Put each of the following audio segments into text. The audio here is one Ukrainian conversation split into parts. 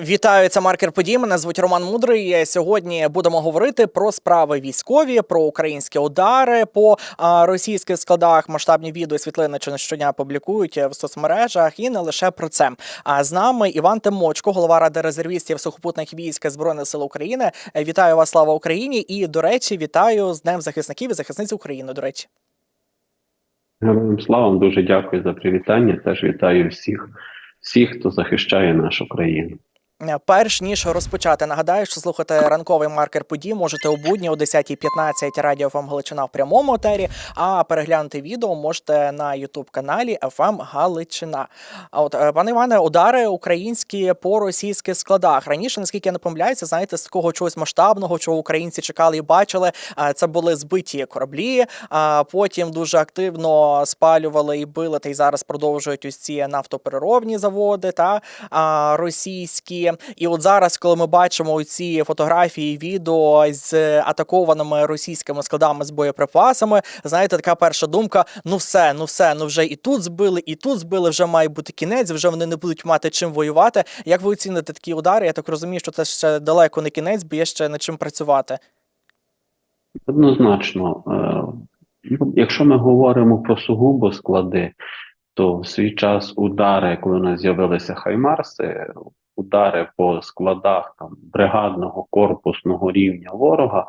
Вітаю, це маркер подій. Мене звуть Роман Мудрий. Сьогодні будемо говорити про справи військові, про українські удари по російських складах. Масштабні відео світлини чи щодня публікують в соцмережах, і не лише про це. А з нами Іван Тимочко, голова ради резервістів сухопутних військ збройних сил України. Е, Вітаю вас, слава Україні! І до речі, вітаю з Днем захисників і захисниць України. До речі. Героям слава дуже дякую за привітання. Теж вітаю всіх, всіх, хто захищає нашу країну. Е, Перш ніж розпочати, нагадаю, що слухати ранковий маркер подій можете у будні о 10.15 радіо ФМ Галичина в прямому етері, а переглянути відео можете на Ютуб каналі ФМ Галичина. А от е, пане Іване, удари українські по російських складах раніше, наскільки я не помиляюся, знаєте, з такого чогось масштабного, чого українці чекали і бачили. е, Це були збиті кораблі. А потім дуже активно спалювали і били, та й зараз продовжують ці нафтопереробні заводи та а, російські. І от зараз, коли ми бачимо ці фотографії, відео з атакованими російськими складами з боєприпасами, знаєте, така перша думка: ну все, ну все, ну вже і тут збили, і тут збили, вже має бути кінець, вже вони не будуть мати чим воювати. Як ви оціните такі удари? Я так розумію, що це ще далеко не кінець, бо є ще над чим працювати. Однозначно, е, ну, якщо ми говоримо про сугубо склади, то в свій час удари, коли у нас з'явилися хаймарси, удари по складах там бригадного корпусного рівня ворога,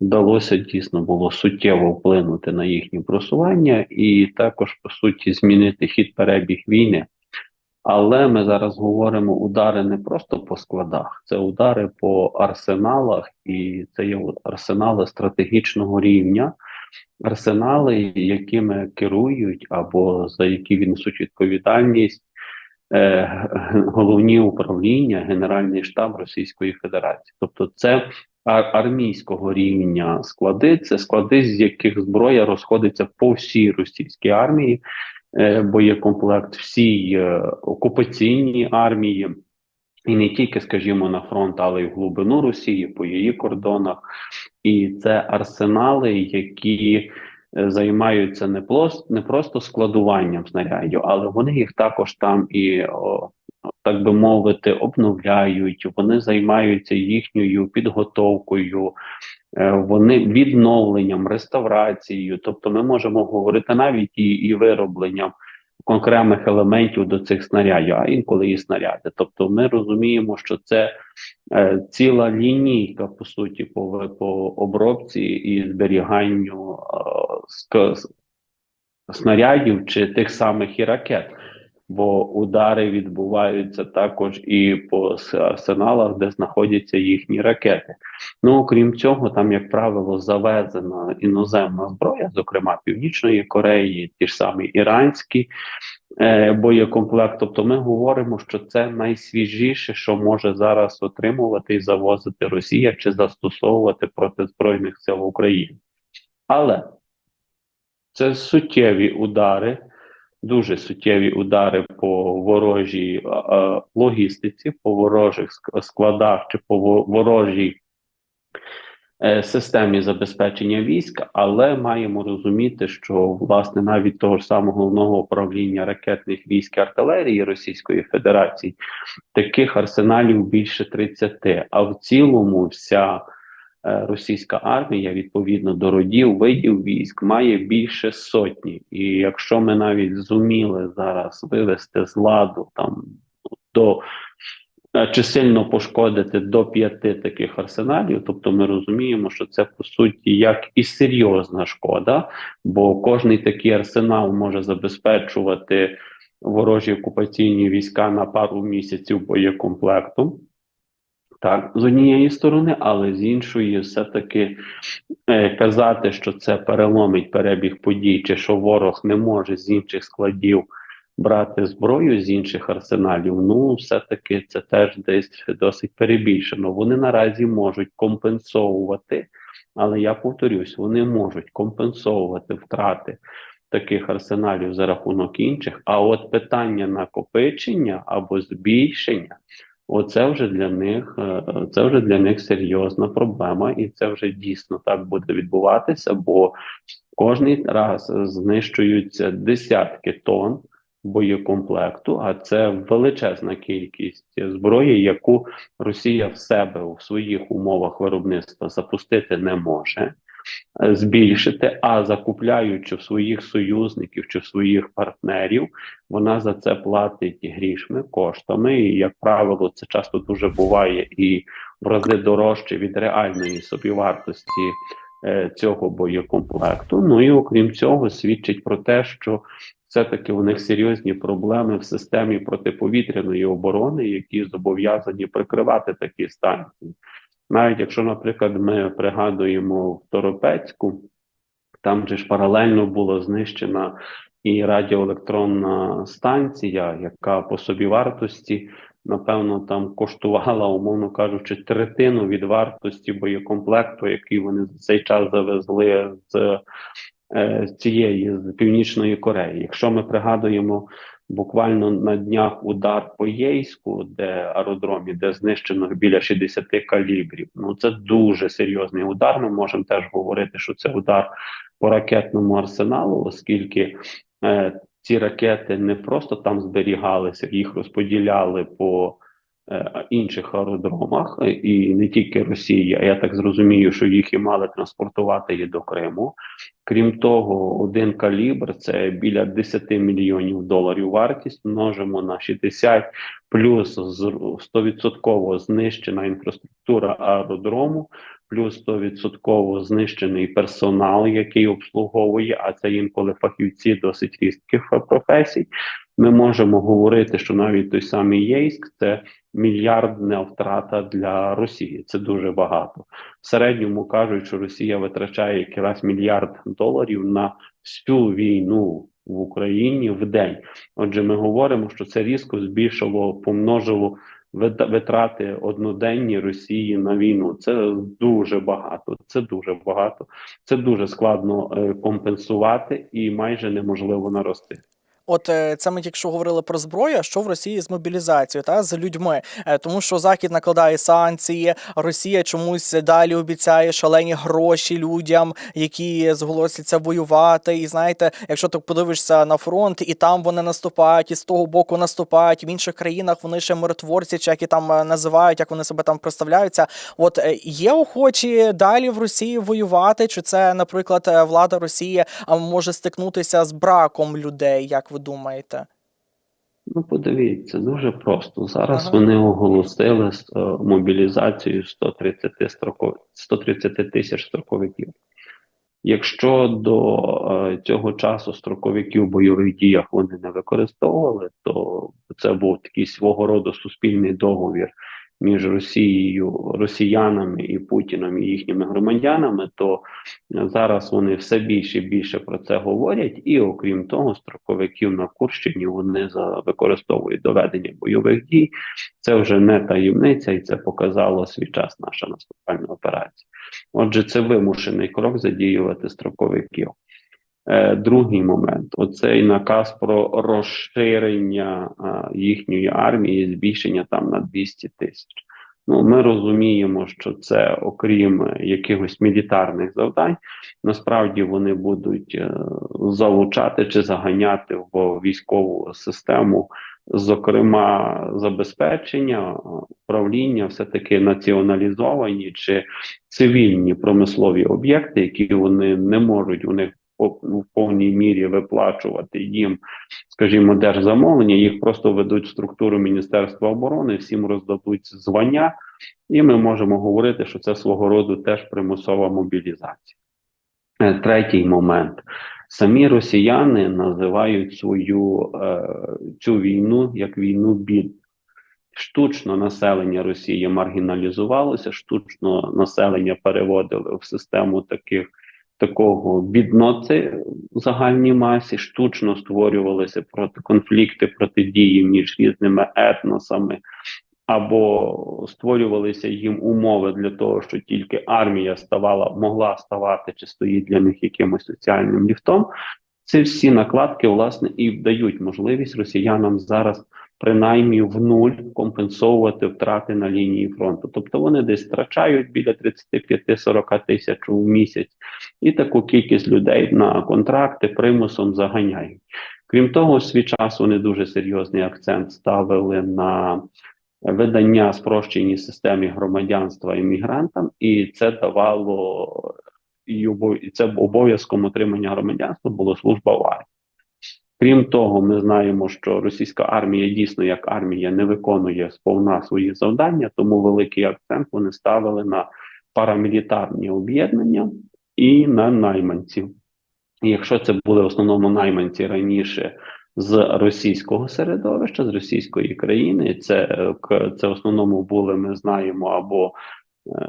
вдалося дійсно було суттєво вплинути на їхнє просування і також по суті змінити хід перебіг війни. Але ми зараз говоримо удари не просто по складах, це удари по арсеналах, і це є арсенали стратегічного рівня, арсенали, якими керують або за які віднесуть відповідальність е, головні управління, Генеральний штаб Російської Федерації. Тобто, це армійського рівня склади, це склади, з яких зброя розходиться по всій російській армії е, боєкомплект всій е, окупаційній армії, і не тільки, скажімо, на фронт, але й в глибину Росії, по її кордонах. І це арсенали, які е, займаються не плос, не просто складуванням снарядів, але вони їх також там і. Так би мовити, обновляють, вони займаються їхньою підготовкою, е, вони відновленням, реставрацією. Тобто, ми можемо говорити навіть і, і виробленням окремих елементів до цих снарядів, а інколи і снаряди. Тобто, ми розуміємо, що це е, ціла лінійка, по суті, по, по обробці і зберіганню е, ск- снарядів чи тих самих і ракет. Бо удари відбуваються також і по арсеналах, де знаходяться їхні ракети. Ну окрім цього, там, як правило, завезена іноземна зброя, зокрема Північної Кореї, ті ж самі іранські е, боєкомплект. Тобто, ми говоримо, що це найсвіжіше, що може зараз отримувати і завозити Росія чи застосовувати проти збройних сил України. Але це суттєві удари дуже суттєві удари по ворожій е, е, логістиці, по ворожих складах чи по ворожій е, системі забезпечення військ, але маємо розуміти, що власне навіть того ж самого головного управління ракетних військ і артилерії Російської Федерації таких арсеналів більше 30, а в цілому вся російська армія відповідно до родів видів військ має більше сотні. І якщо ми навіть зуміли зараз вивести з ладу там до е, чи сильно пошкодити до п'яти таких арсеналів, тобто ми розуміємо, що це по суті як і серйозна шкода, бо кожний такий арсенал може забезпечувати ворожі окупаційні війська на пару місяців боєкомплекту. Так, з однієї сторони, але з іншої, все-таки е, казати, що це переломить перебіг подій, чи що ворог не може з інших складів брати зброю з інших арсеналів. Ну, все-таки це теж десь досить перебільшено. Вони наразі можуть компенсовувати, але я повторюсь, вони можуть компенсовувати втрати таких арсеналів за рахунок інших. А от питання накопичення або збільшення. Оце вже для них е, це вже для них серйозна проблема, і це вже дійсно так буде відбуватися, бо кожний раз знищуються десятки тонн боєкомплекту, а це величезна кількість зброї, яку Росія в себе у своїх умовах виробництва запустити не може. Збільшити, а закупляючи в своїх союзників чи в своїх партнерів, вона за це платить грішми, коштами. І, як правило, це часто дуже буває і в рази дорожче від реальної собівартості е, цього боєкомплекту. Ну і окрім цього, свідчить про те, що все-таки у них серйозні проблеми в системі протиповітряної оборони, які зобов'язані прикривати такі станції. Навіть якщо, наприклад, ми пригадуємо в Торопецьку, там же ж паралельно було знищена і радіоелектронна станція, яка по собі вартості, напевно, там коштувала, умовно кажучи, третину від вартості боєкомплекту, який вони за цей час завезли з е, цієї з Північної Кореї. Якщо ми пригадуємо буквально на днях удар по Єйську, де аеродромі, де знищено біля 60 калібрів. Ну це дуже серйозний удар. Ми можемо теж говорити, що це удар по ракетному арсеналу, оскільки е, ці ракети не просто там зберігалися, їх розподіляли по інших аеродромах, е, і не тільки Росії, а я так зрозумію, що їх і мали транспортувати і до Криму. Крім того, один калібр це біля 10 мільйонів доларів вартість. Множимо на 60, плюс з- 100% знищена інфраструктура аеродрому, плюс 100% знищений персонал, який обслуговує, а це інколи фахівці досить різких професій. Ми можемо говорити, що навіть той самий Єйськ це мільярдна втрата для Росії. Це дуже багато. В середньому кажуть, що Росія витрачає якраз мільярд доларів на всю війну в Україні в день. Отже, ми говоримо, що це різко збільшило, помножило вит- витрати одноденні Росії на війну. Це дуже багато. Це дуже багато. Це дуже складно е, компенсувати і майже неможливо наростити. От е, це ми тільки говорили про зброю, що в Росії з мобілізацією та з людьми, Е, тому що Захід накладає санкції, Росія чомусь далі обіцяє шалені гроші людям, які зголосяться воювати. І знаєте, якщо ти подивишся на фронт, і там вони наступають, і з того боку наступають. В інших країнах вони ще миротворці, чи як і там е, називають, як вони себе там представляються. От є охочі далі в Росії воювати, чи це, наприклад, влада Росії може стикнутися з браком людей, як ви думаєте? Ну, подивіться, дуже просто. Зараз Ага. вони оголосили е, мобілізацію 130 строков... 130 тисяч строковиків. Якщо до е, цього часу строковиків в бойових діях вони не використовували, то це був такий свого роду суспільний договір між Росією, росіянами і Путіном і їхніми громадянами, то е, зараз вони все більше і більше про це говорять, і окрім того, строковиків на Курщині вони за використовують доведення бойових дій. Це вже не таємниця, і це показало свій час наша наступальна операція. Отже, це вимушений крок задіювати строковиків. Е, другий момент оцей наказ про розширення їхньої армії, збільшення там на 200 тисяч. Ну, ми розуміємо, що це окрім якихось мілітарних завдань, насправді вони будуть е, залучати чи заганяти в військову систему, зокрема, забезпечення, управління, все таки націоналізовані чи цивільні промислові об'єкти, які вони не можуть у них в повній мірі виплачувати їм, скажімо, держзамовлення, їх просто ведуть в структуру Міністерства оборони, всім роздадуть звання, і ми можемо говорити, що це свого роду теж примусова мобілізація. Е, Третій момент. Самі росіяни називають свою е, цю війну як війну бід. Штучно населення Росії маргіналізувалося, штучно населення переводили в систему таких такого бідноти в загальній масі, штучно створювалися проти конфлікти, протидії між різними етносами, або створювалися їм умови для того, що тільки армія ставала, могла ставати чи стоїть для них якимось соціальним ліфтом. Ці всі накладки, власне, і дають можливість росіянам зараз принаймні в нуль компенсовувати втрати на лінії фронту. Тобто вони десь втрачають біля 35-40 тисяч у місяць, і таку кількість людей на контракти примусом заганяють. Крім того, свій час вони дуже серйозний акцент ставили на видання спрощеній системі громадянства іммігрантам, і це давало і це обов'язком отримання громадянства було служба в армії. Крім того, ми знаємо, що російська армія дійсно як армія не виконує сповна свої завдання, тому великий акцент вони ставили на парамілітарні об'єднання і на найманців. Якщо це були в основному найманці раніше з російського середовища, з російської країни, це, це в основному були, ми знаємо, або е,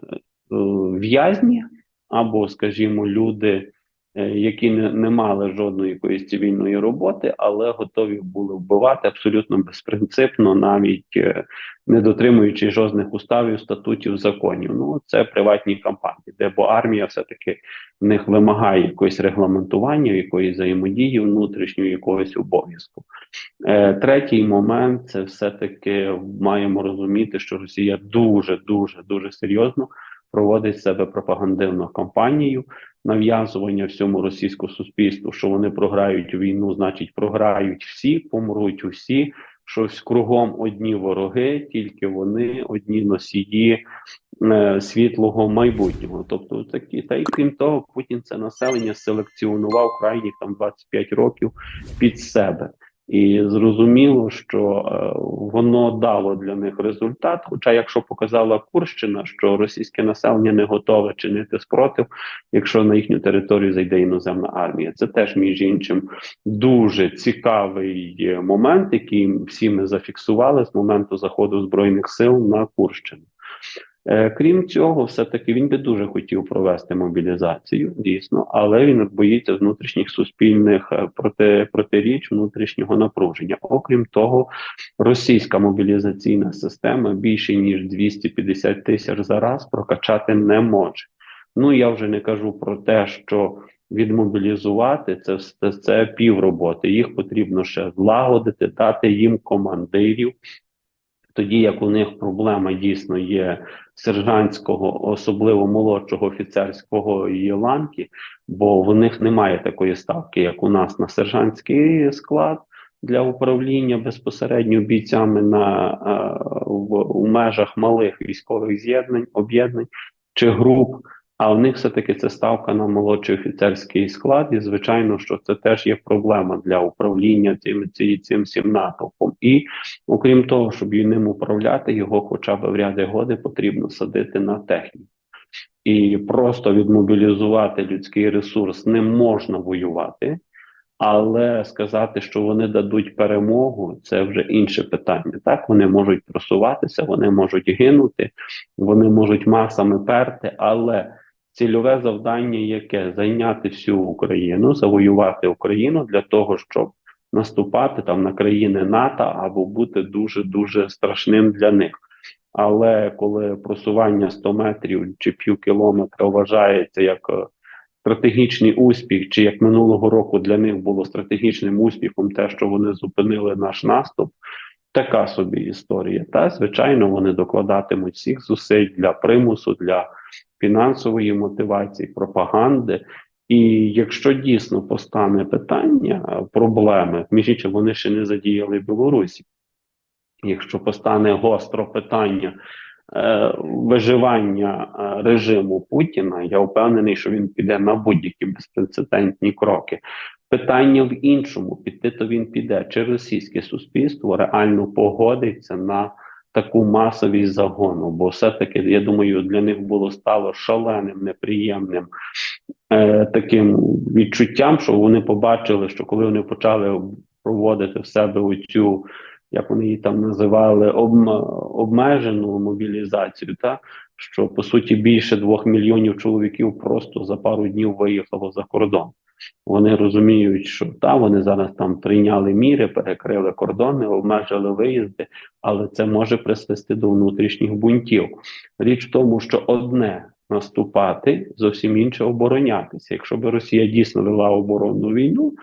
в'язні, або, скажімо, люди, які не, не мали жодної якоїсь цивільної роботи, але готові були вбивати абсолютно безпринципно, навіть е, не дотримуючи жодних уставів, статутів, законів. Ну це приватні компанії, де бо армія все-таки в них вимагає якогось регламентування, якоїсь взаємодії внутрішньої, якогось обов'язку. Е, третій момент це все-таки маємо розуміти, що Росія дуже дуже дуже серйозно проводить себе пропагандивну кампанію нав'язування всьому російському суспільству, що вони програють війну, значить програють всі, помруть усі. Щось кругом одні вороги, тільки вони одні носії е, світлого майбутнього. Тобто такі, та й крім того, Путін це населення селекціонував крайні там 25 років під себе. І зрозуміло, що е, воно дало для них результат. Хоча, якщо показала Курщина, що російське населення не готове чинити спротив, якщо на їхню територію зайде іноземна армія, це теж між іншим дуже цікавий е, момент, який всі ми зафіксували з моменту заходу збройних сил на Курщину. Е, Крім цього, все-таки він би дуже хотів провести мобілізацію, дійсно, але він боїться внутрішніх суспільних е, проти, протиріч внутрішнього напруження. Окрім того, російська мобілізаційна система більше ніж 250 тисяч за раз прокачати не може. Ну я вже не кажу про те, що відмобілізувати це, це, це півроботи. Їх потрібно ще злагодити, дати їм командирів. Тоді як у них проблема дійсно є сержантського, особливо молодшого офіцерського ланки, бо в них немає такої ставки, як у нас на сержантський склад для управління безпосередньо бійцями на в, в межах малих військових з'єднань, об'єднань чи груп. А у них все-таки це ставка на молодший офіцерський склад, і звичайно, що це теж є проблема для управління цим цим, цим всім натовпом. І окрім того, щоб ним управляти, його хоча б в ряди годи потрібно садити на техніку. І просто відмобілізувати людський ресурс не можна воювати, але сказати, що вони дадуть перемогу, це вже інше питання. Так, вони можуть просуватися, вони можуть гинути, вони можуть масами перти, але цільове завдання яке зайняти всю Україну, завоювати Україну для того, щоб наступати там на країни НАТО або бути дуже дуже страшним для них. Але коли просування 100 метрів чи пів кілометра вважається як е, стратегічний успіх, чи як минулого року для них було стратегічним успіхом, те, що вони зупинили наш наступ, така собі історія. Та звичайно, вони докладатимуть всіх зусиль для примусу, для фінансової мотивації, пропаганди. І якщо дійсно постане питання, е, проблеми, між іншим, вони ще не задіяли Білорусі. Якщо постане гостро питання е, виживання е, режиму Путіна, я впевнений, що він піде на будь-які безпрецедентні кроки. Питання в іншому: піти то він піде, чи російське суспільство реально погодиться на таку масовість загону, бо все-таки я думаю, для них було стало шаленим, неприємним е, таким відчуттям, що вони побачили, що коли вони почали проводити в себе оцю, як вони її там називали, обм, обмежену мобілізацію, та що по суті більше двох мільйонів чоловіків просто за пару днів виїхало за кордон. Вони розуміють, що та вони зараз там прийняли міри, перекрили кордони, обмежили виїзди, але це може призвести до внутрішніх бунтів. Річ в тому, що одне наступати, зовсім інше оборонятися. Якщо б Росія дійсно вела оборонну війну,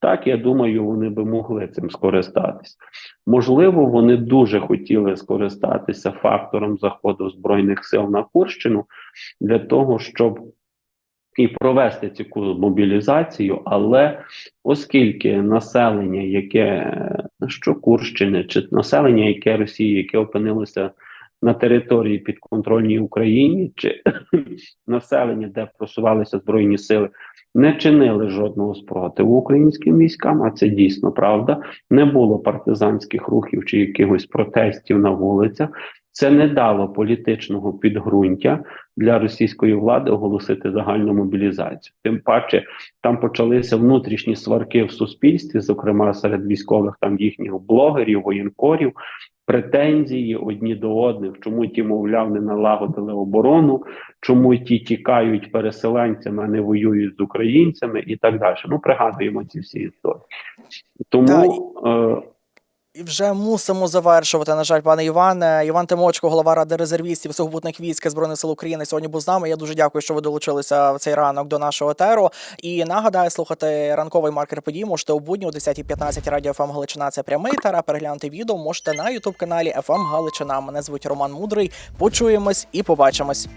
так я думаю, вони би могли цим скористатись. Можливо, вони дуже хотіли скористатися фактором заходу збройних сил на Курщину для того, щоб і провести цю мобілізацію, але оскільки населення, яке що Курщини, чи населення, яке Росії, яке опинилося на території підконтрольній Україні, чи населення, де просувалися збройні сили, не чинили жодного спротиву українським військам, а це дійсно правда. Не було партизанських рухів чи якихось протестів на вулицях. Це не дало політичного підґрунтя для російської влади оголосити загальну мобілізацію. Тим паче там почалися внутрішні сварки в суспільстві, зокрема серед військових там їхніх блогерів, воєнкорів, претензії одні до одних, чому ті, мовляв, не налагодили оборону, чому ті тікають переселенцями, а не воюють з українцями, і так далі. Ну пригадуємо ці всі історії. Тому е, І вже мусимо завершувати. На жаль, пане Іване. Іван Тимочко, голова ради резервістів сухопутних військ збройних сил України, сьогодні був з нами. Я дуже дякую, що ви долучилися в цей ранок до нашого етеру. І нагадаю, слухати ранковий маркер подій можете у будні о 10.15 радіо ФМ Галичина. Це прямий етер, а переглянути відео можете на ютуб каналі ФМ Галичина. Мене звуть Роман Мудрий. Почуємось і побачимось.